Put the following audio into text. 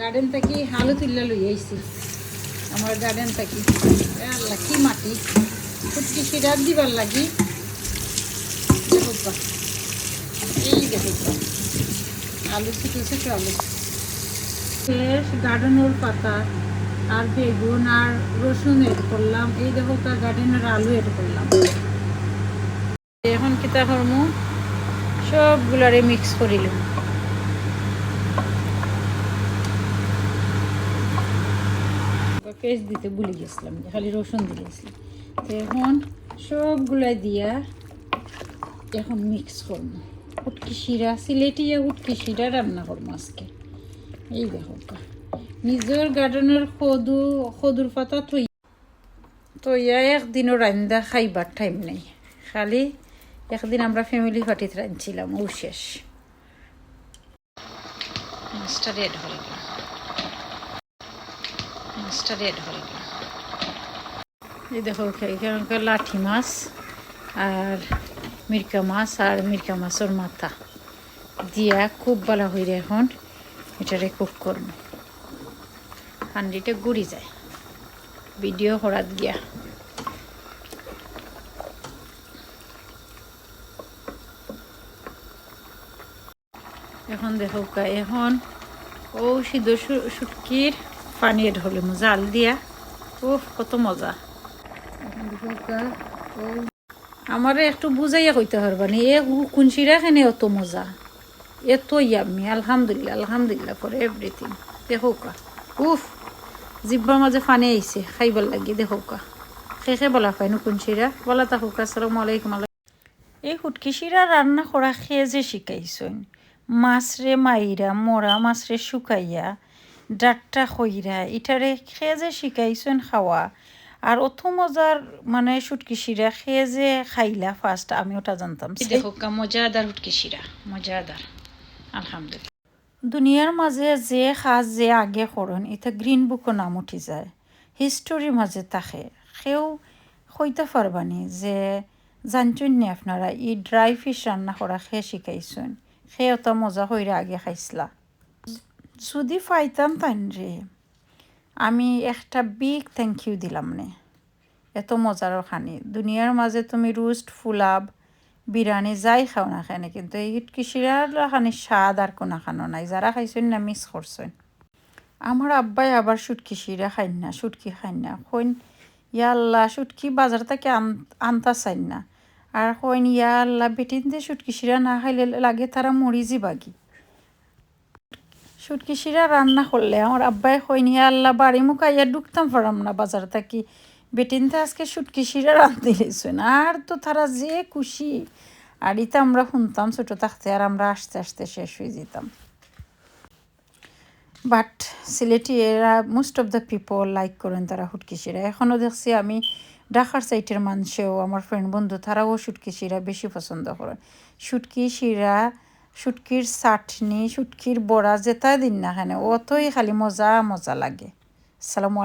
Garden থেকে হালু তুললে লই আইছি। আমার গার্ডেন থেকে আল্লাহ, কি মাটি? ফুটকি সিরাপ দিবার লাগি। এই দেখো। আলু ছোটো ছোটো আলু। শেষ গার্ডেনের পাতা, আর বেগুন, আর রসুন এড করলাম। এই দেখো গার্ডেনের আলু এড করলাম। এখন কিতা করমু সবগুলারে মিক্স করিলাম। পেস্ট দিতে ভুলে গেছিলাম, খালি রসুন দিয়ে গেছিলাম এখন সবগুলাই দিয়া এখন মিক্স করব। উটকি শিরা সিলেটিয়া উটকি শিরা রান্না করব আজকে। এই দেখো। নিজের গার্ডেনের সদু, সদুর পাতা থই। তো ইয়া একদিনও রান্দা খাইবার টাইম নেই। খালি একদিন আমরা ফ্যামিলি পার্টিতে রাঁধছিলাম, ও শেষ। রেড মাছটা রেড হয়ে গেল। এই দেখো এখানকার লাঠি মাছ আর মিরকা মাছ আর মিরকা মাছের মাথা দিয়া খুব ভালো হইরে এখন। এটারে কুক করব। হান্ডিটা গুড়ি যায়। ভিডিও করাত গিয়া এখন দেখো এখন ও সিদ্ধ সু- শুটকির পানি ঢলে জাল দিয়া। উফ, কত মজা। আমারে একটু বুঝাইয়া কইতে পারবানি এ কুঞ্চিরা খানে অত মজা। এত ইয়ামি আলহামদুলিল্লাহ আলহামদুলিল্লাহ ফর এভরিথিং দেখো কা উফ জিব্বার মাঝে ফানে আইছে, খাইবার লাগি, দেখো কা খেখে বলা পাই নো কুঞ্চিরা বলা তাহো কা আসসালামু আলাইকুম এই হুটকি শিরা রান্না করা খেয়ে যে শিখাইছইন মাছরে মাইরা, মরা মাছরে শুকাইয়া ডাট্টা খইরা ইটারে খেয়ে যে শিখাইছইন খাওয়া। আর অত মজার মানে শুটকি শিরা খেয়ে যে খাইলা ফার্স্ট আমি ওটা জানতাম। দেখো মজাদার হুটকি শিরা মজাদার আলহামদুলিল্লাহ। দুনিয়ার মাঝে যে সাজ যে আগে করন এটা গ্রিন বুকও নাম উঠি যায়। হিস্টোরির মাঝে থাকে সেও কইতে পারবানি যে জানছেন নি আপনারা ই ড্রাই ফিশ রান্না করা খেয়ে শিখাইছেন খেয়ে অত মজা হইরে আগে খাইছিলা। যদি পাইতাম তাইন রে। আমি একটা বিগ থ্যাংক ইউ দিলাম নে। এত মজার খানি দুনিয়ার মাঝে তুমি রোস্ট ফুলাব, বিরিয়ানি যাই খাও না খানে কিন্তু এই কিসিরার খানি স্বাদ আর কোনো খানো নাই। যারা খাইছেন না মিস করছেন। আমার আব্বাই আবার সুটকি শিরা খাইন না সুটকি খাইন না। কইন ইয়াল্লা সুটকি বাজার থেকে আন- আনতা চাইন না। আর কইন ইয়াল্লা বেটিন দিয়ে সুটকি শিরা না খাইলে লাগে তারা মরি যাবাগি সুটকি শিরা রান্না করলে আমার আব্বাই কইন আল্লাহ, বাড়ি মুখাইয়া ঢুকতাম পারাম না বাজার থেকে। বেটিনতে আজকে সুটকি শিরা রান্ধতে গেছেন আর তো তারা যে খুশি। আর ইতে আমরা শুনতাম ছোটো থাকতে, আর আমরা আস্তে আস্তে শেষ হয়ে যেতাম। বাট সিলেটি এরা most of the people like করেন তারা হুটকি শিরা। এখনও দেখছি আমি ঢাকার সাইটের মানুষেও, আমার ফ্রেন্ড বন্ধু, তারাও শুটকি শিরা বেশি পছন্দ করেন। শুটকি শিরা শুটকির চাটনি শুটকির বড়া যেটা দিন না খানে। অতই খালি মজা মজা লাগে। আসসালামু